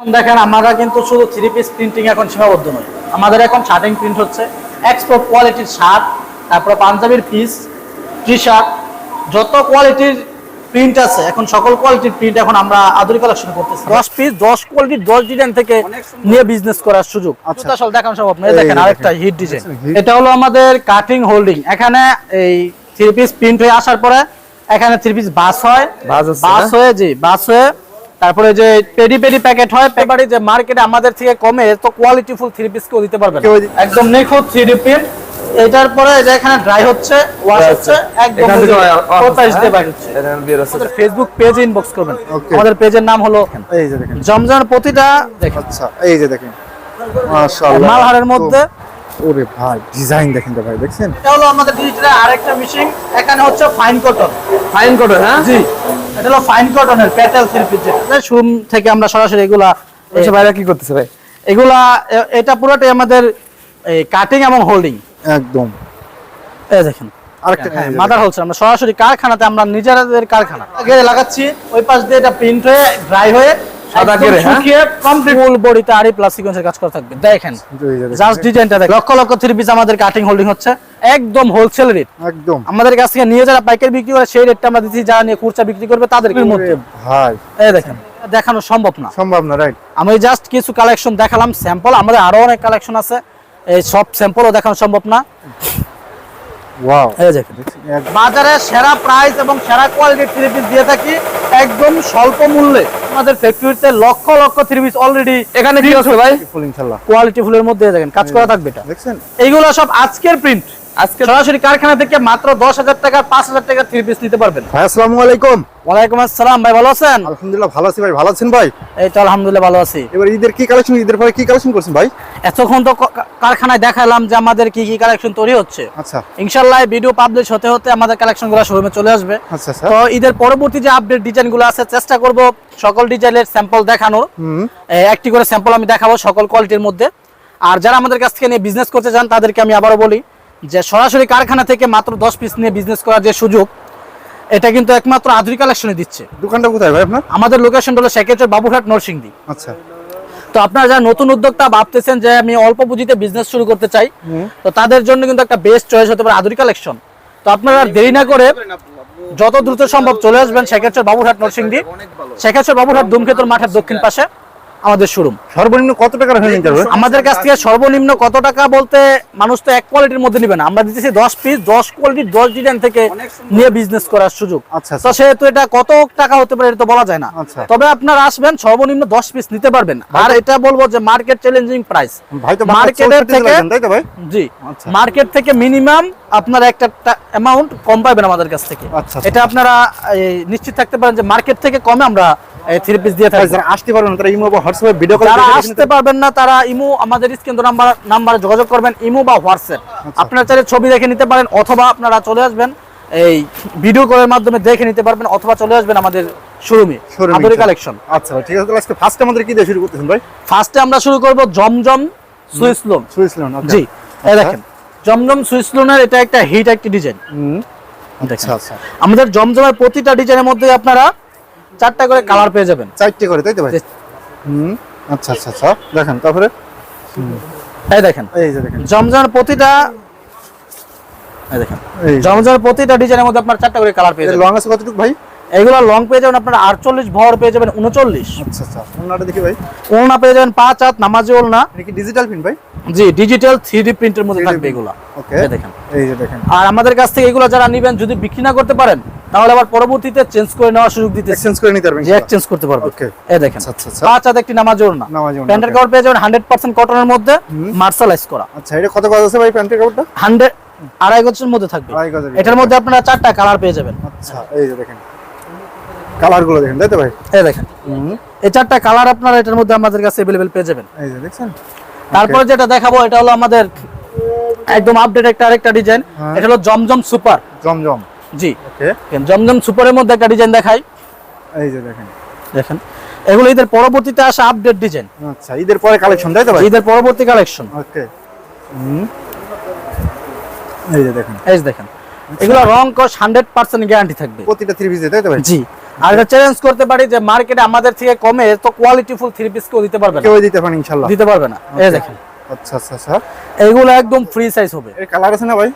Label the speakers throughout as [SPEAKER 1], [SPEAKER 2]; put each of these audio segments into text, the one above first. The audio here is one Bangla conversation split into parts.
[SPEAKER 1] দেখেন আমরা কিন্তু শুধু থ্রি পিস প্রিন্টিং এখন সীমাবদ্ধ নয়। আমাদের এখন শার্টিং প্রিন্ট হচ্ছে। এক্সপোর্ট কোয়ালিটির শার্ট তারপরে পাঞ্জাবির পিস টি শার্ট যত কোয়ালিটির প্রিন্ট আছে এখন সকল কোয়ালিটির প্রিন্ট এখন আমরা আধুনিক কালেকশন করতেছি। দশ পিস দশ কোয়ালিটির দশ ডিজাইন থেকে নিয়ে বিজনেস করার সুযোগ।
[SPEAKER 2] আচ্ছা।
[SPEAKER 1] আসলে দেখানো সম্ভব নয়। দেখেন আরেকটা হিট ডিজাইন এটা হলো আমাদের কাটিং হোল্ডিং এখানে এই থ্রি পিস প্রিন্ট হয়ে আসার পরে এখানে থ্রি পিস বাস হয়।
[SPEAKER 2] বাস?
[SPEAKER 1] হয়ে জি বাস হয়ে তারপরে যে পেডি পেডি প্যাকেট হয় এবারে যে মার্কেটে আমাদের থেকে কমে তো কোয়ালিটি ফুল থ্রি পিস কেউ দিতে পারবে একদম নিখুঁত থ্রি প্রিন্ট এটার পরে যে এখানে ড্রাই হচ্ছে ওয়াশ হচ্ছে একদম
[SPEAKER 2] এখান থেকে
[SPEAKER 1] কোথায় দিতে পারে আমাদের ফেসবুক পেজ ইনবক্স করবেন. আমাদের পেজের নাম হলো
[SPEAKER 2] এই যে দেখেন।
[SPEAKER 1] জমজম প্রতিটা দেখেন।
[SPEAKER 2] আচ্ছা এই যে দেখেন। মাশাআল্লাহ।
[SPEAKER 1] মালহারের মধ্যে
[SPEAKER 2] ওরে ভাই ডিজাইন দেখেন তো ভাই দেখছেন?
[SPEAKER 1] এটা হলো আমাদের ডিজিটাল আরেকটা মেশিন এখানে হচ্ছে ফাইন কটন
[SPEAKER 2] ফাইন কটন হ্যাঁ?
[SPEAKER 1] জি এটা হলো ফাইন কটনের প্যাটেল থ্রি যেটা। শুরু থেকে আমরা সরাসরি এগুলা
[SPEAKER 2] আচ্ছা ভাইরা কি করতেছে ভাই?
[SPEAKER 1] এগুলা এটা পুরোটাই আমাদের এই কাটিং এবং হোল্ডিং
[SPEAKER 2] একদম।
[SPEAKER 1] এই দেখেন।
[SPEAKER 2] আরেকটা
[SPEAKER 1] হ্যাঁ মাদার হোলসেল আমরা সরাসরি কারখানাতে আমরা নিজেদের কারখানা। আগে লাগাচ্ছি ওই পাশ দিয়ে এটা প্রিন্ট হয়ে ড্রাই হয়ে
[SPEAKER 2] সাদা হ্যাঁ?
[SPEAKER 1] শুকিয়ে কমপ্লিট ফুল বডিতে আরই প্লাস সিকোয়েন্সের কাজ করা থাকবে। দেখেন
[SPEAKER 2] দেখেন। এই যে দেখেন।
[SPEAKER 1] জাস্ট ডিজাইনটা দেখেন। লক্ষ লক্ষ থ্রি পিস আমাদের কাটিং হোল্ডিং হচ্ছে। একদম হোলসেল রেট
[SPEAKER 2] একদম।
[SPEAKER 1] আমাদের কাছ থেকে নিয়ে যারা পাইকারি বিক্রি করে সেই রেটটা আমরা দিচ্ছি যারা নিয়ে বিক্রি করবে তাদের মধ্যে।
[SPEAKER 2] ভাই।
[SPEAKER 1] এই দেখেন দেখানো সম্ভব না।
[SPEAKER 2] সম্ভব না রাইট
[SPEAKER 1] আমি জাস্ট কিছু কালেকশন দেখালাম স্যাম্পল আমাদের আরও অনেক কালেকশন আছে। এই সব স্যাম্পলও দেখানো সম্ভব না।
[SPEAKER 2] ওয়াও
[SPEAKER 1] এই দেখেন। বাজারে সেরা প্রাইস এবং সেরা কোয়ালিটির থ্রি পিস দিয়ে থাকি একদম স্বল্প মূল্যে। আমাদের ফ্যাক্টরিতে লক্ষ লক্ষ থ্রি পিস অলরেডি এখানে কি আছে ভাই?
[SPEAKER 2] ফুল ইনশাআল্লাহ
[SPEAKER 1] কোয়ালিটি ফুলের মধ্যে দেখেন কাজ করা থাকবে এটা।
[SPEAKER 2] দেখছেন?
[SPEAKER 1] এইগুলো সব আজকের প্রিন্ট আজকে সরাসরি কারখানা থেকে মাত্র দশ হাজার টাকা পাঁচ হাজার টাকা থ্রি পিস নিতে পারবেন।
[SPEAKER 2] ভাই আসসালামু আলাইকুম।
[SPEAKER 1] ওয়ালাইকুম আসসালাম ভাই ভালো আছেন?
[SPEAKER 2] আলহামদুলিল্লাহ ভালো আছি ভাই ভালো আছেন ভাই?
[SPEAKER 1] এই তো আলহামদুলিল্লাহ ভালো আছি।
[SPEAKER 2] এবার ঈদের কি কালেকশন ঈদের পরে কি কালেকশন করছেন ভাই?
[SPEAKER 1] এতক্ষণ তো কারখানায় দেখালাম যে আমাদের কি কি কালেকশন তৈরি হচ্ছে।
[SPEAKER 2] আচ্ছা।
[SPEAKER 1] ইনশাল্লাহ ভিডিও পাবলিশ হতে হতে আমাদের কালেকশনগুলো শোরুমে চলে আসবে।
[SPEAKER 2] আচ্ছা আচ্ছা।
[SPEAKER 1] তো ঈদের পরবর্তী যে আপডেট ডিজাইনগুলো আছে চেষ্টা করব সকল ডিজাইনের স্যাম্পল দেখানোর।
[SPEAKER 2] হুম।
[SPEAKER 1] একটি করে স্যাম্পল আমি দেখাবো সকল কোয়ালিটির মধ্যে। আর যারা আমাদের কাছ থেকে নিয়ে বিজনেস করতে চান তাদেরকে আমি আবারও বলি যে সরাসরি কারখানা থেকে মাত্র দশ পিস নিয়ে বিজনেস করার যে সুযোগ এটা কিন্তু একমাত্র আধুনিক কালেকশনে দিচ্ছে।
[SPEAKER 2] দোকানটা কোথায় ভাই আপনার?
[SPEAKER 1] আমাদের লোকেশন হলো সেকেচর বাবুঘাট নরসিংদী।
[SPEAKER 2] আচ্ছা।
[SPEAKER 1] তো আপনারা যারা নতুন উদ্যোক্তা ভাবতেছেন যে আমি অল্প পুঁজিতে বিজনেস শুরু করতে চাই তো তাদের জন্য কিন্তু একটা বেস্ট চয়েস হতে পারে আধুনিক কালেকশন তো আপনারা দেরি না করে যত দ্রুত সম্ভব চলে আসবেন শেখেশ্বর বাবুরহাট নরসিংদী। শেখেশ্বর বাবুরহাট ধূমকেতুর মাঠের দক্ষিণ পাশে। আমাদের শোরুম
[SPEAKER 2] সর্বনিম্ন কত টাকার হয়ে নিতে
[SPEAKER 1] আমাদের কাছ থেকে সর্বনিম্ন কত টাকা বলতে মানুষ তো এক কোয়ালিটির মধ্যে নিবে না। আমরা দিতেছি দশ পিস দশ কোয়ালিটির দশ ডিজাইন থেকে নিয়ে বিজনেস করার সুযোগ।
[SPEAKER 2] আচ্ছা,
[SPEAKER 1] তো সেহেতু এটা কত টাকা হতে পারে এটা তো বলা যায় না।
[SPEAKER 2] আচ্ছা।
[SPEAKER 1] তবে আপনারা আসবেন সর্বনিম্ন দশ পিস নিতে পারবেন। আর এটা বলব যে মার্কেট চ্যালেঞ্জিং প্রাইস
[SPEAKER 2] ভাই তো
[SPEAKER 1] মার্কেটের থেকে
[SPEAKER 2] থেকে তাই তো ভাই?
[SPEAKER 1] জি।
[SPEAKER 2] আচ্ছা।
[SPEAKER 1] মার্কেট থেকে মিনিমাম আপনারা একটা অ্যামাউন্ট কম পাবেন আমাদের কাছ থেকে।
[SPEAKER 2] আচ্ছা, আচ্ছা।
[SPEAKER 1] এটা আপনারা নিশ্চিত থাকতে পারেন যে মার্কেট থেকে কমে আমরা থ্রি পিস দিয়ে থাকি
[SPEAKER 2] যারা আসতে পারবেন তারা ইমো বা হোয়াটসঅ্যাপে ভিডিও কল
[SPEAKER 1] যারা আসতে পারবেন না তারা ইমো আমাদের স্ক্রিন নাম্বার নাম্বারে যোগাযোগ করবেন ইমো বা হোয়াটসঅ্যাপ।
[SPEAKER 2] আচ্ছা।
[SPEAKER 1] আপনারা চাইলে ছবি দেখে নিতে পারেন অথবা আপনারা চলে আসবেন এই ভিডিও কলের মাধ্যমে দেখে নিতে পারবেন অথবা চলে আসবেন আমাদের শোরুমে আদরি কালেকশন
[SPEAKER 2] আচ্ছা। ঠিক আছে তাহলে আজকে ফার্স্ট আমাদের কি দিয়ে শুরু করতেছেন ভাই?
[SPEAKER 1] ফার্স্টে আমরা শুরু করব Zamzam Swiss lawn
[SPEAKER 2] Swiss lawn
[SPEAKER 1] জি এই
[SPEAKER 2] আচ্ছা।
[SPEAKER 1] দেখেন জমজম সুইস লোনের এটা একটা হিট একটি ডিজাইন।
[SPEAKER 2] হুম। আচ্ছা আচ্ছা।
[SPEAKER 1] আমাদের জমজমের প্রতিটা ডিজাইনের মধ্যে আপনারা চারটা করে কালার পেয়ে যাবেন।
[SPEAKER 2] চারটে করে তাই তো ভাই? হুম। আচ্ছা আচ্ছা আচ্ছা। দেখেন তারপরে?
[SPEAKER 1] এই দেখেন
[SPEAKER 2] এই যে দেখেন।
[SPEAKER 1] জমজমের প্রতিটা এই দেখেন। জমজমের প্রতিটা ডিজাইনের মধ্যে আপনার চারটা করে কালার পেয়ে যাবেন।
[SPEAKER 2] লং আছে কতটুকু ভাই?
[SPEAKER 1] এগুলো লং পেয়ে যাবেন আপনার আটচল্লিশ ভর পেয়ে যাবেন উনচল্লিশ।
[SPEAKER 2] আচ্ছা আচ্ছা। ওনাটা দেখি ভাই।
[SPEAKER 1] পেয়ে যাবেন পাঁচ হাত নামাজি ওলনা
[SPEAKER 2] কি ডিজিটাল প্রিন্ট ভাই?
[SPEAKER 1] জি ডিজিটাল থ্রি প্রিন্টের মধ্যে থাকবে এগুলো।
[SPEAKER 2] ওকে
[SPEAKER 1] দেখেন।
[SPEAKER 2] এই যে দেখেন।
[SPEAKER 1] আর আমাদের কাছ থেকে এগুলো যারা নিবেন যদি বিক্রি না করতে পারেন তাহলে আবার পরবর্তীতে চেঞ্জ করে নেওয়ার সুযোগ দিতে
[SPEAKER 2] এক্সচেঞ্জ করে নিতে পারবেন
[SPEAKER 1] এক্সচেঞ্জ করতে পারবে।
[SPEAKER 2] Okay.
[SPEAKER 1] এই দেখেন।
[SPEAKER 2] আচ্ছা, আচ্ছা, আচ্ছা।
[SPEAKER 1] পাঁচ হাত একটি নামাজ ওড়না। প্যান্টের. কাপড় পেয়ে যাবেন হান্ড্রেড পার্সেন্ট কটনের মধ্যে মার্শালাইজ করা।
[SPEAKER 2] আচ্ছা এটা কত গজ আছে ভাই প্যান্টের কাপড়টা
[SPEAKER 1] হান্ড্রেড আড়াই গজের মধ্যে থাকবে। এটার মধ্যে আপনারা চারটা কালার পেয়ে যাবেন।
[SPEAKER 2] আচ্ছা এই যে দেখেন। কালারগুলো দেখেন তাই তো ভাই?
[SPEAKER 1] এই দেখেন। এই চারটা কালার আপনারা এটার মধ্যে আমাদের কাছে অ্যাভেলেবেল পেয়ে যাবেন।
[SPEAKER 2] এই যে দেখছেন?
[SPEAKER 1] তারপরে যেটা দেখাবো এটা হলো আমাদের একদম আপডেট একটা আরেকটা ডিজাইন
[SPEAKER 2] হ্যাঁ।
[SPEAKER 1] এটা হলো জমজম সুপার।
[SPEAKER 2] জমজম।
[SPEAKER 1] জি।
[SPEAKER 2] ওকে
[SPEAKER 1] জমজম সুপারের মধ্যে একটা ডিজাইন দেখাই।
[SPEAKER 2] এই যে দেখেন।
[SPEAKER 1] দেখেন এগুলো ঈদের পরবর্তীতে আসা আপডেট ডিজাইন
[SPEAKER 2] আচ্ছা ঈদের পরে কালেকশন তাই তো ভাই?
[SPEAKER 1] ঈদের পরবর্তী কালেকশন
[SPEAKER 2] ওকে এই যে দেখেন।
[SPEAKER 1] এই যে দেখেন এগুলো রং কস হান্ড্রেড পার্সেন্ট গ্যারান্টি থাকবে।
[SPEAKER 2] প্রতিটা থ্রি পিসে তাই তো ভাই?
[SPEAKER 1] জি। আর এটা চ্যালেঞ্জ করতে পারি যে মার্কেটে আমাদের থেকে কমে তো কোয়ালিটিফুল থ্রি পিস কেউ দিতে পারবে না
[SPEAKER 2] কেউ দিতে পারেন ইনশাল্লাহ
[SPEAKER 1] দিতে পারবে না এই দেখেন
[SPEAKER 2] আচ্ছা আচ্ছা আচ্ছা
[SPEAKER 1] এইগুলো একদম ফ্রি সাইজ হবে
[SPEAKER 2] এর কালার আছে না ভাই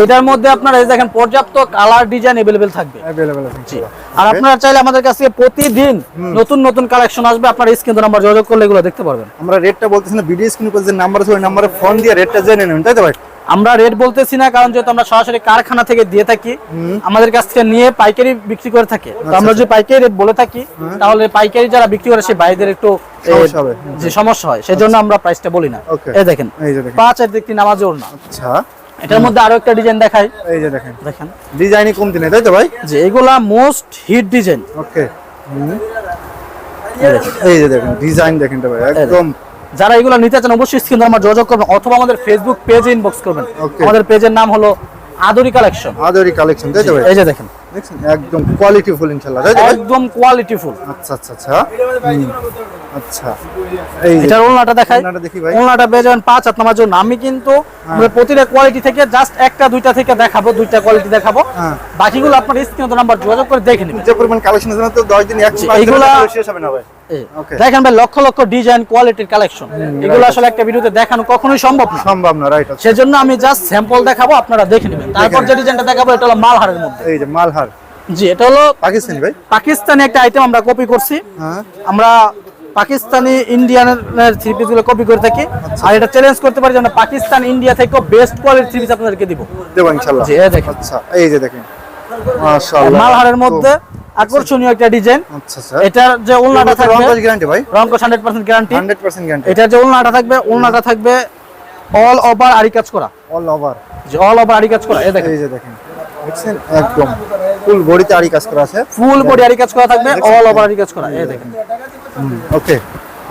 [SPEAKER 1] এটার মধ্যে আপনার এই দেখেন পর্যাপ্ত কালার ডিজাইন अवेलेबल থাকবে
[SPEAKER 2] অ্যাভেলেবল আছে
[SPEAKER 1] জি আর আপনারা চাইলে আমাদের কাছে প্রতিদিন নতুন নতুন কালেকশন আসবে আপনার স্ক্রিন নাম্বার যোগাযোগ করলে এগুলো দেখতে পারবেন
[SPEAKER 2] আমরা রেটটা বলতেছি না ভিডিও স্ক্রিনে যে নাম্বার আছে ওই নাম্বারে ফোন দিয়ে রেটটা জেনে নেবেন তাই তো ভাই
[SPEAKER 1] আমরা রেট বলতেছি না কারণ যেহেতু আমরা সরাসরি কারখানা থেকে দিয়ে থাকি আমাদের কাছ থেকে নিয়ে পাইকারি বিক্রি করে থাকে। তো আমরা যদি পাইকারি রেট বলে থাকি তাহলে পাইকারি যারা বিক্রি করে সেই ভাইদের একটু। যে সমস্যা হয় সেই জন্য আমরা প্রাইসটা বলি না। এই দেখেন
[SPEAKER 2] এই দেখেন।
[SPEAKER 1] পাঁচ আর দেখতে নামাজ ওর না
[SPEAKER 2] আচ্ছা।
[SPEAKER 1] এটার মধ্যে আরও একটা ডিজাইন দেখাই।
[SPEAKER 2] এই যে দেখেন।
[SPEAKER 1] দেখেন।
[SPEAKER 2] ডিজাইনই কমতি নেই তাই তো ভাই?
[SPEAKER 1] যে এগুলা মোস্ট হিট ডিজাইন
[SPEAKER 2] ওকে এই যে দেখেন ডিজাইন দেখেন তো ভাই একদম
[SPEAKER 1] যারা এগুলো নিতে চান অবশ্যই স্ক্রিন নাম্বার যোগাযোগ করবেন অথবা আমাদের ফেসবুক পেজে ইনবক্স করবেন। আমাদের পেজের নাম হলো আদরি কালেকশন
[SPEAKER 2] আদরি কালেকশন তাই তো
[SPEAKER 1] এই যে দেখেন।
[SPEAKER 2] একদম কোয়ালিটি ফুল ইনশাআল্লাহ
[SPEAKER 1] একদম কোয়ালিটিফুল
[SPEAKER 2] আচ্ছা আচ্ছা আচ্ছা। আচ্ছা। এই যে
[SPEAKER 1] এটার ওলনাটা দেখাই।
[SPEAKER 2] ওলনাটা দেখি ভাই।
[SPEAKER 1] ওলনাটা পেয়ে যাবেন পাঁচ হাত নামার জন্য আমি কিন্তু মানে প্রতিটা কোয়ালিটি থেকে জাস্ট একটা দুইটা থেকে দেখাবো দুইটা কোয়ালিটি দেখাবো।
[SPEAKER 2] হ্যাঁ।
[SPEAKER 1] বাকিগুলো আপনার স্ক্রিনে নাম্বার যোগাযোগ করে দেখে নেবেন।
[SPEAKER 2] যে পরিমাণ কালেকশন আছে তো 10 দিন এক
[SPEAKER 1] এইগুলা-
[SPEAKER 2] শেষ হবে না ভাই.
[SPEAKER 1] দেখেন ভাই লক্ষ লক্ষ ডিজাইন কোয়ালিটির কালেকশন এগুলো আসলে একটা ভিডিওতে দেখানো কখনোই সম্ভব না।
[SPEAKER 2] সম্ভব না রাইট
[SPEAKER 1] সেজন্য আমি জাস্ট স্যাম্পল দেখাবো আপনারা দেখে নেবেন। তারপর যে ডিজাইনটা দেখাবো এটা হলো মালহারের মধ্যে।
[SPEAKER 2] এই যে মালহার।
[SPEAKER 1] জি এটা হলো
[SPEAKER 2] পাকিস্তানি ভাই?
[SPEAKER 1] পাকিস্তানি একটা আইটেম আমরা কপি করছি।
[SPEAKER 2] হ্যাঁ।
[SPEAKER 1] আমরা পাকিস্তানি ইন্ডিয়ানের থ্রি পিসগুলো কপি করে থাকি। আর এটা চ্যালেঞ্জ করতে পারি যে আমরা পাকিস্তান ইন্ডিয়া থেকে বেস্ট কোয়ালিটির থ্রি পিস আপনাদেরকে দিব।
[SPEAKER 2] দেবো ইনশাআল্লাহ।
[SPEAKER 1] জি এই দেখেন।
[SPEAKER 2] আচ্ছা এই যে দেখেন। মাশাআল্লাহ।
[SPEAKER 1] মালহারের মধ্যে আকর্ষণীয় একটা ডিজাইন
[SPEAKER 2] আচ্ছা আচ্ছা।
[SPEAKER 1] এটার যে উলনাটা থাকবে
[SPEAKER 2] রংবাজ গ্যারান্টি ভাই।
[SPEAKER 1] রংকশ গ্যারান্টি
[SPEAKER 2] 100% গ্যারান্টি
[SPEAKER 1] এটার যে উলনাটা থাকবে উলনাটা থাকবে অল ওভার আরি কাজ করা।
[SPEAKER 2] অল ওভার
[SPEAKER 1] যে অল ওভার আরি কাজ করা এই দেখেন।
[SPEAKER 2] এই যে দেখেন। দেখছেন? একদম। ফুল বডিতে আরি কাজ করা আছে।
[SPEAKER 1] ফুল বডি আরি কাজ করা থাকবে অল ওভার আরি কাজ করা এই দেখেন।
[SPEAKER 2] ওকে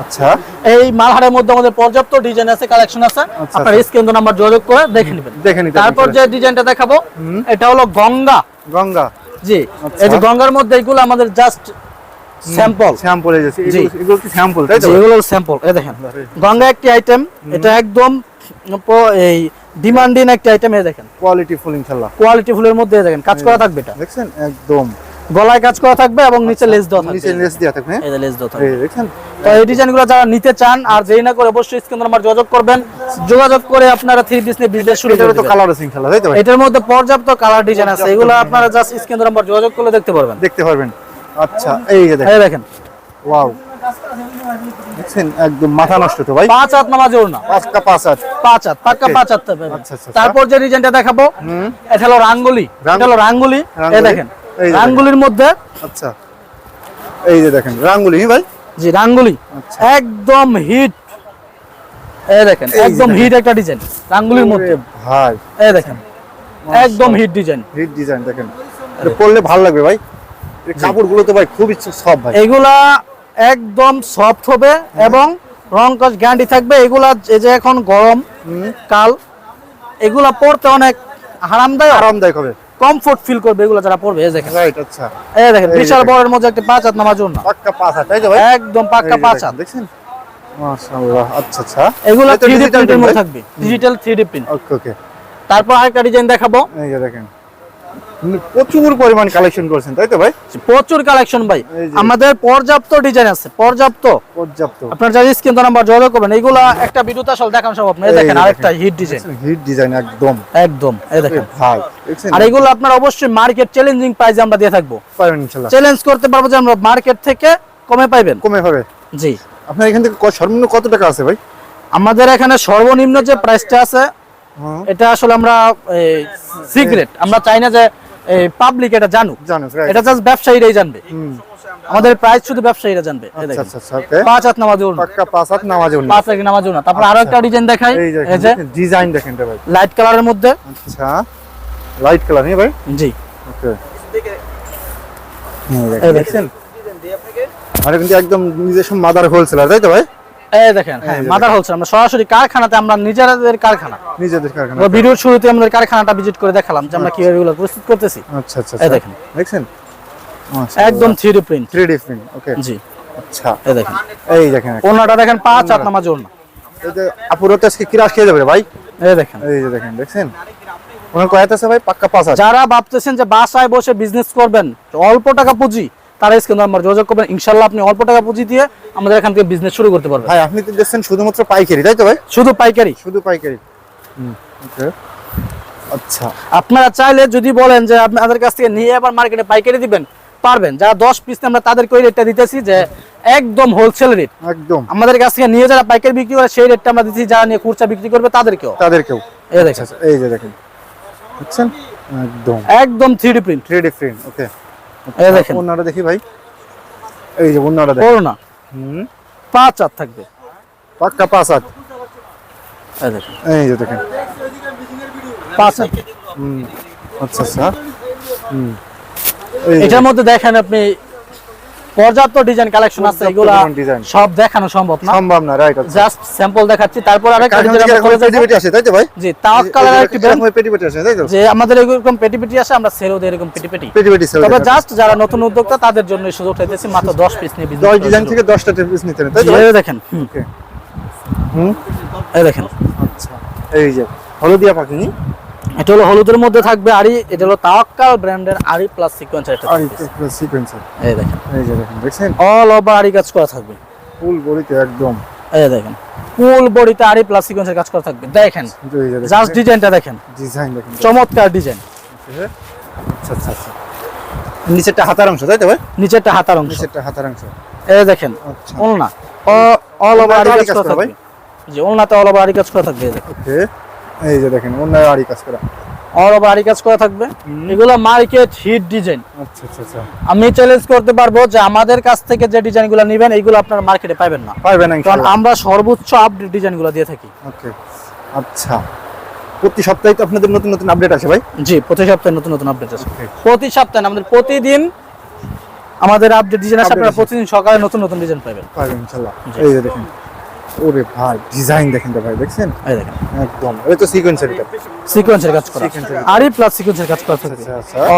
[SPEAKER 2] আচ্ছা।
[SPEAKER 1] এই মালহারের মধ্যে আমাদের পর্যাপ্ত ডিজাইন আছে কালেকশন আছে।
[SPEAKER 2] আচ্ছা,
[SPEAKER 1] আপনার স্ক্রিন নাম্বার যোগাযোগ করে দেখে নেবেন।
[SPEAKER 2] দেখে নিতে
[SPEAKER 1] তারপর যে ডিজাইনটা দেখাবো এটা হলো গঙ্গা।
[SPEAKER 2] গঙ্গা।
[SPEAKER 1] জি
[SPEAKER 2] আচ্ছা।
[SPEAKER 1] এই যে গঙ্গার মধ্যে এগুলো আমাদের জাস্ট স্যাম্পল
[SPEAKER 2] স্যাম্পল এগুলো- কি স্যাম্পল তাই তো?
[SPEAKER 1] এগুলো স্যাম্পল এই দেখেন গঙ্গা একটি আইটেম এটা একদম এই ডিমান্ডিং একটি আইটেম এ দেখেন।
[SPEAKER 2] কোয়ালিটি ফুল ইনশাআল্লাহ।
[SPEAKER 1] কোয়ালিটি ফুলের মধ্যে দেখেন কাজ করা থাকবে এটা।
[SPEAKER 2] দেখছেন? একদম।
[SPEAKER 1] গলায় কাজ করা থাকবে এবং নিচে লেস দেওয়া থাকবে।
[SPEAKER 2] নিচে লেস দেয়া থাকবে হ্যাঁ?
[SPEAKER 1] এই লেস দেওয়া থাকবে।
[SPEAKER 2] এই দেখছেন
[SPEAKER 1] তো এই ডিজাইনগুলো যারা নিতে চান আর যেই না করে অবশ্যই স্ক্রিন নাম্বার যোগাযোগ করবেন। যোগাযোগ করে আপনারা থ্রি পিস নিয়ে বিজনেস শুরু
[SPEAKER 2] এটারও
[SPEAKER 1] করে
[SPEAKER 2] তো কালার আছে ইনশাআল্লাহ তাই তো
[SPEAKER 1] এটার মধ্যে পর্যাপ্ত কালার ডিজাইন আছে। এগুলো আপনারা জাস্ট স্ক্রিন নাম্বার যোগাযোগ করলে দেখতে পারবেন।
[SPEAKER 2] দেখতে পারবেন। আচ্ছা এই যে দেখেন।
[SPEAKER 1] এই দেখেন।
[SPEAKER 2] ওয়াও। দেখছেন একদম মাথা নষ্ট তো ভাই?
[SPEAKER 1] পাঁচ হাত নামাজ ওড়না।
[SPEAKER 2] পাঁচটা পাঁচ হাত।
[SPEAKER 1] পাঁচ হাত পাক্কা পাঁচ হাত।
[SPEAKER 2] আচ্ছা, আচ্ছা,
[SPEAKER 1] তারপর যে ডিজাইনটা দেখাবো এটা হলো রাঙ্গুলি।
[SPEAKER 2] রাঙ্গ-
[SPEAKER 1] এটা হলো রাঙ্গুলি। এই দেখেন। রাঙ্গুলির মধ্যে?
[SPEAKER 2] আচ্ছা। এই যে দেখেন রাঙ্গুলি ভাই?
[SPEAKER 1] জি রাঙ্গুলি।
[SPEAKER 2] আচ্ছা।
[SPEAKER 1] একদম হিট। এই দেখেন একদম হিট একটা ডিজাইন রাঙ্গুলির মধ্যে।
[SPEAKER 2] ভাই।
[SPEAKER 1] এই দেখেন একদম হিট ডিজাইন।
[SPEAKER 2] হিট ডিজাইন দেখেন। এটা পরলে ভালো লাগবে ভাই। কাপড়গুলো তো ভাই খুবই সব ভাই।
[SPEAKER 1] এগুলা একদম সফট হবে এবং রং কাজ গ্যারান্টি থাকবে। এগুলা এই যে এখন গরম কাল এগুলা পরতে অনেক আরামদায়ক।
[SPEAKER 2] আরামদায়ক হবে।
[SPEAKER 1] কমফোর্ট ফিল করবে এগুলো যারা পরবে এই দেখেন।
[SPEAKER 2] রাইট আচ্ছা।
[SPEAKER 1] এই দেখেন বিশাল বড়ের মধ্যে একটা পাঁচ হাত নামার জন্য
[SPEAKER 2] পাক্কা পাঁচ হাত তাই তো ভাই।
[SPEAKER 1] একদম পাক্কা পাঁচ হাত
[SPEAKER 2] দেখছেন? মাশাআল্লাহ আচ্ছা আচ্ছা।
[SPEAKER 1] এগুলো
[SPEAKER 2] এটা
[SPEAKER 1] থ্রি ডি প্রিন্টের মধ্যে থাকবে digital three D print
[SPEAKER 2] okay okay.
[SPEAKER 1] তারপর আরেকটা ডিজাইন দেখাবো।
[SPEAKER 2] এই যে দেখেন। প্রচুর পরিমাণ কালেকশন করছেন তাই তো ভাই?
[SPEAKER 1] প্রচুর কালেকশন ভাই। আমাদের পর্যাপ্ত ডিজাইন আছে পর্যাপ্ত।
[SPEAKER 2] পর্যাপ্ত।
[SPEAKER 1] আপনার যারা স্ক্রিন নাম্বার যোগাযোগ করবেন এইগুলা একটা ভিডিওতে আসলে দেখানো সম্ভব না। এই
[SPEAKER 2] এই
[SPEAKER 1] দেখেন আরেকটা হিট ডিজাইন
[SPEAKER 2] হিট ডিজাইন একদম।
[SPEAKER 1] একদম এই দেখেন।
[SPEAKER 2] ভাই
[SPEAKER 1] আর এগুলো আপনার অবশ্যই মার্কেট চ্যালেঞ্জিং প্রাইসে আমরা দিয়ে থাকব।
[SPEAKER 2] পাবেন ইনশাআল্লাহ
[SPEAKER 1] চ্যালেঞ্জ করতে পারব যে আমরা মার্কেট থেকে কমে পাইবেন।
[SPEAKER 2] কমে হবে
[SPEAKER 1] জি।
[SPEAKER 2] আপনার এখান থেকে সর্বনিম্ন কত টাকা আছে ভাই?
[SPEAKER 1] আমাদের এখানে সর্বনিম্ন যে প্রাইসটা আছে এটা আসলে আমরা সিক্রেট আমরা চাই না যে পাবলিক এটা জানুক। এটা জাস্ট ব্যবসায়ীরাই জানবে। আমাদের প্রাইস শুধু ব্যবসায়ীরা জানবে।
[SPEAKER 2] আচ্ছা আচ্ছা আচ্ছা
[SPEAKER 1] পাঁচ হাত নামাজ
[SPEAKER 2] পাঁচ হাত নামাজে
[SPEAKER 1] পাঁচ হাত নামাজ না তারপর আরও একটা ডিজাইন দেখাই।
[SPEAKER 2] এই যে ডিজাইন দেখেন ভাই।
[SPEAKER 1] লাইট কালারের মধ্যে।
[SPEAKER 2] আচ্ছা। লাইট কালার নেই ভাই?
[SPEAKER 1] জি।
[SPEAKER 2] ওকে দেখছেন আর কিন্তু একদম নিজস্ব মাদার হোলসেলার তাই তো ভাই?
[SPEAKER 1] এই দেখেন হ্যাঁ মাদার হোলসেল আমরা সরাসরি কারখানাতে আমরা নিজেদের কারখানা।
[SPEAKER 2] নিজেদের কারখানা
[SPEAKER 1] ভিডিওর শুরুতে আমাদের কারখানাটা ভিজিট করে দেখালাম যে আমরা কীভাবে এগুলো প্রস্তুত করতেছি।
[SPEAKER 2] আচ্ছা আচ্ছা
[SPEAKER 1] এই
[SPEAKER 2] আচ্ছা।
[SPEAKER 1] দেখেন।
[SPEAKER 2] দেখছেন?
[SPEAKER 1] একদম three
[SPEAKER 2] print three print okay
[SPEAKER 1] জি।
[SPEAKER 2] আচ্ছা।
[SPEAKER 1] এই দেখেন।
[SPEAKER 2] এই দেখেন।
[SPEAKER 1] ওনাটা দেখেন পাঁচ হাত নামাজ ওড়না।
[SPEAKER 2] এই যে আপুরো আজকে কিরাস খেয়ে যাবে ভাই?
[SPEAKER 1] এই দেখেন।
[SPEAKER 2] এই যে দেখেন দেখছেন? ওনার কয়াত আছে ভাই? পাক্কা পাঁচ
[SPEAKER 1] যারা ভাবতেছেন যে বাসায় বসে বিজনেস করবেন অল্প টাকা পুঁজি তারা স্ক্রিন নাম্বার যোগাযোগ করবেন। ইনশাল্লাহ আপনি অল্প টাকা পুঁজি দিয়ে আমাদের এখান থেকে বিজনেস শুরু করতে পারবেন।
[SPEAKER 2] ভাই আপনি তো দেখছেন শুধুমাত্র পাইকারি তাই তো ভাই?
[SPEAKER 1] শুধু পাইকারি।
[SPEAKER 2] শুধু পাইকারি। ওকে। আচ্ছা।
[SPEAKER 1] আপনারা চাইলে যদি বলেন যে আপনাদের কাছ থেকে নিয়ে আবার মার্কেটে পাইকারি দিবেন পারবেন। যারা দশ পিস আমরা তাদেরকে ওই রেটটা দিতেছি যে একদম হোলসেল রেট
[SPEAKER 2] একদম।
[SPEAKER 1] আমাদের কাছ থেকে নিয়ে যারা পাইকারি বিক্রি করে সেই রেটটা আমরা দিচ্ছি যারা নিয়ে খুচরা বিক্রি করবে তাদেরকেও।
[SPEAKER 2] তাদেরকেও।
[SPEAKER 1] এই দেখেন।
[SPEAKER 2] এই যে দেখেন। বুঝছেন? একদম।
[SPEAKER 1] একদম three print
[SPEAKER 2] three different okay
[SPEAKER 1] এই দেখেন।
[SPEAKER 2] অন্যটা দেখি ভাই। এই যে অন্যটা দেখেন।
[SPEAKER 1] করোনা
[SPEAKER 2] হুম।
[SPEAKER 1] পাঁচ থাকবে।
[SPEAKER 2] পাক্কা পাঁচ হাত।
[SPEAKER 1] এই দেখেন।
[SPEAKER 2] এই যে দেখেন।
[SPEAKER 1] পাঁচ
[SPEAKER 2] হুম। আচ্ছা আচ্ছা। হুম।
[SPEAKER 1] এটার মধ্যে দেখেন আপনি পর্যাপ্ত ডিজাইন কালেকশন আছে এগুলা। সব দেখানো সম্ভব না।
[SPEAKER 2] সম্ভব না রাইট আচ্ছা
[SPEAKER 1] জাস্ট স্যাম্পল দেখাচ্ছি তারপর আরেকটা
[SPEAKER 2] কারণ
[SPEAKER 1] design আমরা
[SPEAKER 2] পেটি আসে তাই তো ভাই?
[SPEAKER 1] জি তাওয়াক্কালের আরেকটি ব্র্যান্ড
[SPEAKER 2] পেটি পেটি আসে তাই তো?
[SPEAKER 1] যে আমাদের এরকম পেটি পেটি আসে আমরা সেলও দিই এরকম পেটি পেটি
[SPEAKER 2] পেটি পেটি
[SPEAKER 1] তবে জাস্ট যারা নতুন উদ্যোক্তা তাদের জন্য এই সুযোগটা দিতেছি মাত্র 10 পিস নিয়ে
[SPEAKER 2] দশ
[SPEAKER 1] বিজনেস
[SPEAKER 2] ডিজাইন থেকে দশটা পিস নিতে তাই তো ভাই?
[SPEAKER 1] এই দেখেন
[SPEAKER 2] ওকে হুম?
[SPEAKER 1] এই দেখেন।
[SPEAKER 2] আচ্ছা। এই যে হলদিয়া পাখি
[SPEAKER 1] এটা হলো হলুদের মধ্যে থাকবে আরি এটা হলো তাওয়াক্কাল ব্র্যান্ডের আরি প্লাস সিকোয়েন্স এটা
[SPEAKER 2] আর সিকোয়েন্সার
[SPEAKER 1] এই দেখেন।
[SPEAKER 2] এই যে দেখেন দেখছেন?
[SPEAKER 1] অল ওভার আরি কাজ করা থাকবে।
[SPEAKER 2] ফুল বড়িতে একদম।
[SPEAKER 1] এই দেখেন ফুল বডিতে আরি প্লাস সিকোয়েন্সের কাজ করা থাকবে। দেখেন জাস্ট ডিজাইনটা দেখেন।
[SPEAKER 2] ডিজাইন দেখেন।
[SPEAKER 1] চমৎকার ডিজাইন
[SPEAKER 2] আচ্ছা আচ্ছা আচ্ছা। নিচেরটা হাতার অংশ তাই তো ভাই?
[SPEAKER 1] নিচেরটা হাতার অংশ।
[SPEAKER 2] নিচেরটা হাতার অংশ।
[SPEAKER 1] এই দেখেন
[SPEAKER 2] আচ্ছা।
[SPEAKER 1] ওলনা। অল ওভার আরি কাজ করা? থাকবে। জি ওলনাতে অল ওভার আরি কাজ করা থাকবে
[SPEAKER 2] ওকে এই যে দেখেন অন্য আড়ি কাজ করা।
[SPEAKER 1] অল ওভার আরি কাজ করা থাকবে। এগুলো মার্কেট হিট ডিজাইন।
[SPEAKER 2] আচ্ছা আচ্ছা আচ্ছা।
[SPEAKER 1] আমি চ্যালেঞ্জ করতে পারব যে আমাদের কাছ থেকে যে ডিজাইনগুলো নেবেন এইগুলো আপনারা মার্কেটে পাবেন না।
[SPEAKER 2] পারবেন না
[SPEAKER 1] কারণ আমরা সর্বোচ্চ আপডেট ডিজাইনগুলো দিয়ে থাকি।
[SPEAKER 2] ওকে আচ্ছা। প্রতি সপ্তাহে তো আপনাদের নতুন নতুন আপডেট আসে ভাই?
[SPEAKER 1] জি প্রতি সপ্তাহে নতুন নতুন আপডেট আছে প্রতি সপ্তাহে আমাদের প্রতিদিন আমাদের আপডেট ডিজাইন আছে আপনারা প্রতিদিন সকালে নতুন নতুন ডিজাইন পাবেন
[SPEAKER 2] পারবেন ইনশাআল্লাহ এই যে দেখেন ওরে ভাই ডিজাইন দেখেন তো ভাই দেখছেন?
[SPEAKER 1] এই দেখেন।
[SPEAKER 2] একদম এটা তো সিকোয়েন্সের এটা
[SPEAKER 1] সিকোয়েন্সের কাজ করা। আরি প্লাস সিকোয়েন্সের কাজ করা থাকবে।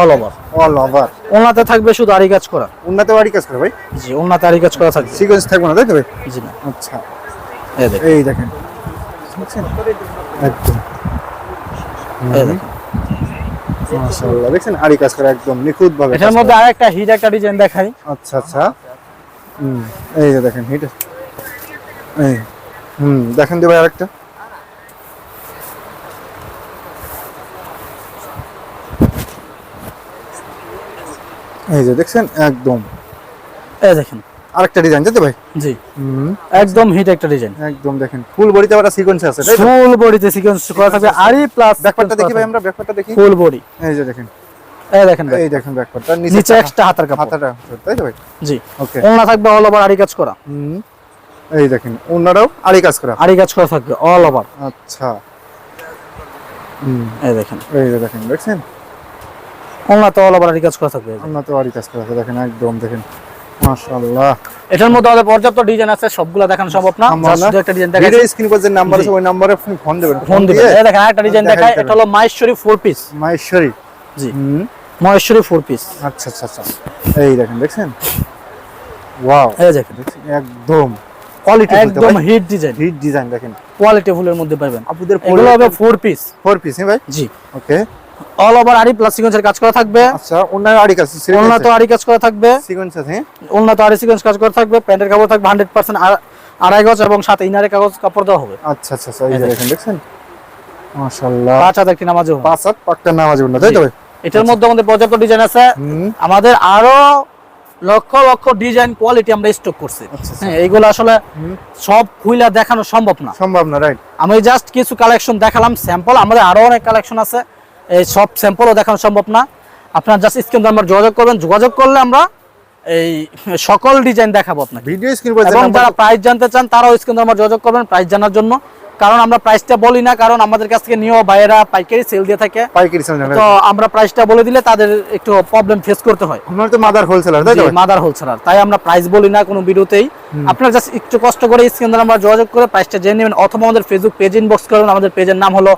[SPEAKER 1] অল ওভার
[SPEAKER 2] অল ওভার
[SPEAKER 1] ওনাতে থাকবে শুধু আরি কাজ করা।
[SPEAKER 2] উন্নত বাড়ি কাজ করে ভাই?
[SPEAKER 1] জি ওনাতে আরি কাজ করা থাকবে।
[SPEAKER 2] সিকোয়েন্স থাকবে না তাই তো ভাই?
[SPEAKER 1] জি না
[SPEAKER 2] আচ্ছা।
[SPEAKER 1] এই দেখেন।
[SPEAKER 2] এই দেখেন। দেখছেন? একদম।
[SPEAKER 1] এই দেখেন।
[SPEAKER 2] মাশাআল্লাহ দেখছেন? আড়ি কাজ করে একদম নিখুঁত ভাবে
[SPEAKER 1] এটার মধ্যে আরেকটা হিট একটা ডিজাইন দেখাই।
[SPEAKER 2] আচ্ছা আচ্ছা। হুম এই যে দেখেন হিট এই হুম দেখেন দিই ভাই আরেকটা। এই যে দেখছেন? একদম।
[SPEAKER 1] এই দেখেন।
[SPEAKER 2] আরেকটা ডিজাইন তাই ভাই
[SPEAKER 1] জি। একদম হিট একটা ডিজাইন।
[SPEAKER 2] একদম দেখেন। ফুল বডিতে আবার সিকোয়েন্স আছে তাই
[SPEAKER 1] ফুল বডিতে সিকোয়েন্স করা থাকবে। আরি প্লাস
[SPEAKER 2] ব্যাকপার্টটা দেখি ভাই আমরা ব্যাকপার্টটা দেখি।
[SPEAKER 1] ফুল বডি
[SPEAKER 2] এই যে দেখেন।
[SPEAKER 1] এই দেখেন ভাই।
[SPEAKER 2] এই দেখেন ব্যাকপার্টটা
[SPEAKER 1] নিচে একটা হাতার কাপড়।
[SPEAKER 2] হাতাটা তাই তো ভাই?
[SPEAKER 1] জি।
[SPEAKER 2] ওকে
[SPEAKER 1] ওনা থাকবে অল ওভার আরি কাজ করা।
[SPEAKER 2] হুম। এই দেখেন ওনারাও আড়ি কাজ করা।
[SPEAKER 1] আরি কাজ করা থাকবে অল ওভার
[SPEAKER 2] আচ্ছা।
[SPEAKER 1] এই দেখেন।
[SPEAKER 2] এই দেখেন দেখছেন?
[SPEAKER 1] ওনাতে অল ওভার আরি কাজ করা থাকবে।
[SPEAKER 2] আমরা তো আড়ি কাজ করা দেখেন একদম দেখেন। মাশাআল্লাহ।
[SPEAKER 1] এটার মধ্যে আমাদের পর্যাপ্ত ডিজাইন আছে সবগুলো দেখানো সম্ভব না শুধু একটা ডিজাইন দেখাই।
[SPEAKER 2] ভিডিও স্ক্রিন যে নাম্বার আছে ওই নম্বরে আপনি ফোন দেবেন
[SPEAKER 1] ফোন দিবেন। এই দেখেন আরেকটা ডিজাইন
[SPEAKER 2] দেখাই
[SPEAKER 1] এটা হলো মাহেশ্বরী ফোর পিস
[SPEAKER 2] মাহেশ্বরী।
[SPEAKER 1] জি।
[SPEAKER 2] হুম।
[SPEAKER 1] মহেশ্বরী ফোর পিস
[SPEAKER 2] আচ্ছা আচ্ছা আচ্ছা। এই দেখেন দেখছেন? ওয়াও।
[SPEAKER 1] এই দেখেন।
[SPEAKER 2] দেখছেন একদম। কোয়ালিটি
[SPEAKER 1] একদম হিট ডিজাইন
[SPEAKER 2] হিট ডিজাইন দেখেন।
[SPEAKER 1] কোয়ালিটি ফুলের মধ্যে পাবেন। এগুলো হবে ফোর পিস
[SPEAKER 2] ফোর পিস হ্যাঁ ভাই?
[SPEAKER 1] জি।
[SPEAKER 2] ওকে।
[SPEAKER 1] অল ওভার আরি প্লাস সিকোয়েন্সের কাজ করা থাকবে।
[SPEAKER 2] আচ্ছা আড়ি কাজ
[SPEAKER 1] ওলনা তো আরি কাজ করা থাকবে।
[SPEAKER 2] সিকোয়েন্স আছে হ্যাঁ?
[SPEAKER 1] ওলনা তো আরি সিকোয়েন্স কাজ করা থাকবে। প্যান্টের কাপড় থাকবে হান্ড্রেড পার্সেন্ট আড়াই গজ এবং সাথে ইনারে কাগজ কাপড় দেওয়া হবে।
[SPEAKER 2] আচ্ছা আচ্ছা আচ্ছা এই দেখেন দেখছেন? মাশাআল্লাহ।
[SPEAKER 1] পাঁচ একটি নামাজও হবে।
[SPEAKER 2] পাঁচ হাত পাক্কা নামাজ না তাই তো
[SPEAKER 1] এটার মধ্যে আমাদের পর্যাপ্ত ডিজাইন আছে। আমাদের আরও লক্ষ লক্ষ ডিজাইন কোয়ালিটি আমরা স্টক করছি।
[SPEAKER 2] আচ্ছা, আচ্ছা।
[SPEAKER 1] হ্যাঁ এইগুলো আসলে সব খুইলা দেখানো সম্ভব না।
[SPEAKER 2] সম্ভব না রাইট
[SPEAKER 1] আমি জাস্ট কিছু কালেকশন দেখালাম স্যাম্পল আমাদের আরও অনেক কালেকশন আছে। এই সব স্যাম্পলও দেখানো সম্ভব না। আপনারা জাস্ট স্ক্রিন নাম্বার যোগাযোগ করবেন। যোগাযোগ করলে আমরা এই সকল ডিজাইন দেখাবো আপনাকে।
[SPEAKER 2] ভিডিও স্ক্রিন
[SPEAKER 1] এবং যারা প্রাইস জানতে চান তারাও স্ক্রিন নাম্বার যোগাযোগ করবেন প্রাইস জানার জন্য। কারণ আমরা প্রাইসটা বলি না কারণ আমাদের কাছ থেকে নিয়েও বাইরেরা পাইকারি সেল দিয়ে থাকে।
[SPEAKER 2] পাইকারি সেল
[SPEAKER 1] তো আমরা প্রাইসটা বলে দিলে তাদের একটু প্রবলেম ফেস করতে হয়।
[SPEAKER 2] আপনার তো মাদার হোলসেলার তাই তো?
[SPEAKER 1] মাদার হোলসেলার তাই আমরা প্রাইস বলি না কোনো ভিডিওতেই। আপনারা জাস্ট একটু কষ্ট করে স্ক্রিন নাম্বার যোগাযোগ করে প্রাইসটা জেনে নেবেন অথবা আমাদের ফেসবুক পেজ ইনবক্স করবেন আমাদের পেজের নাম হলো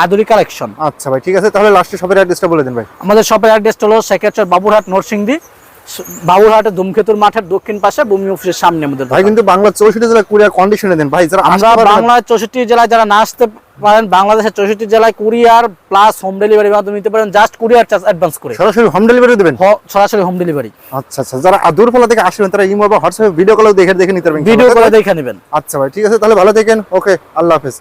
[SPEAKER 1] আদুরি কালেকশন
[SPEAKER 2] আচ্ছা ভাই ঠিক আছে তাহলে লাস্টে সবের অ্যাড্রেসটা বলে দেন ভাই।
[SPEAKER 1] আমাদের শপের অ্যাড্রেস হলো সেক্রেটারি বাবুরহাট নরসিংদী। বাবুরহাটের ধূমকেতুর মাঠের দক্ষিণ পাশে ভূমি অফিসের সামনে আমাদের
[SPEAKER 2] ভাই কিন্তু বাংলা চৌষট্টি জেলা কুরিয়ার কন্ডিশনে দেন। ভাই যারা
[SPEAKER 1] আমরা বাংলার চৌষট্টি জেলায় যারা না আসতে পারেন বাংলাদেশের চৌষট্টি জেলায় কুরিয়ার প্লাস হোম ডেলিভারি মাধ্যমে নিতে পারেন। জাস্ট কুরিয়ার চার্জ অ্যাডভান্স করে।
[SPEAKER 2] সরাসরি হোম ডেলিভারি দেবেন?
[SPEAKER 1] সরাসরি হোম ডেলিভারি
[SPEAKER 2] আচ্ছা আচ্ছা। যারা দূরপাল্লা থেকে আসবেন তারা ইমো বা হোয়াটসঅ্যাপে ভিডিও কলেও দেখে দেখে নিতে পারবেন
[SPEAKER 1] ভিডিও করে দেখে নেবেন।
[SPEAKER 2] আচ্ছা ভাই ঠিক আছে। তাহলে ভালো থাকেন। ওকে আল্লাহ হাফেজ।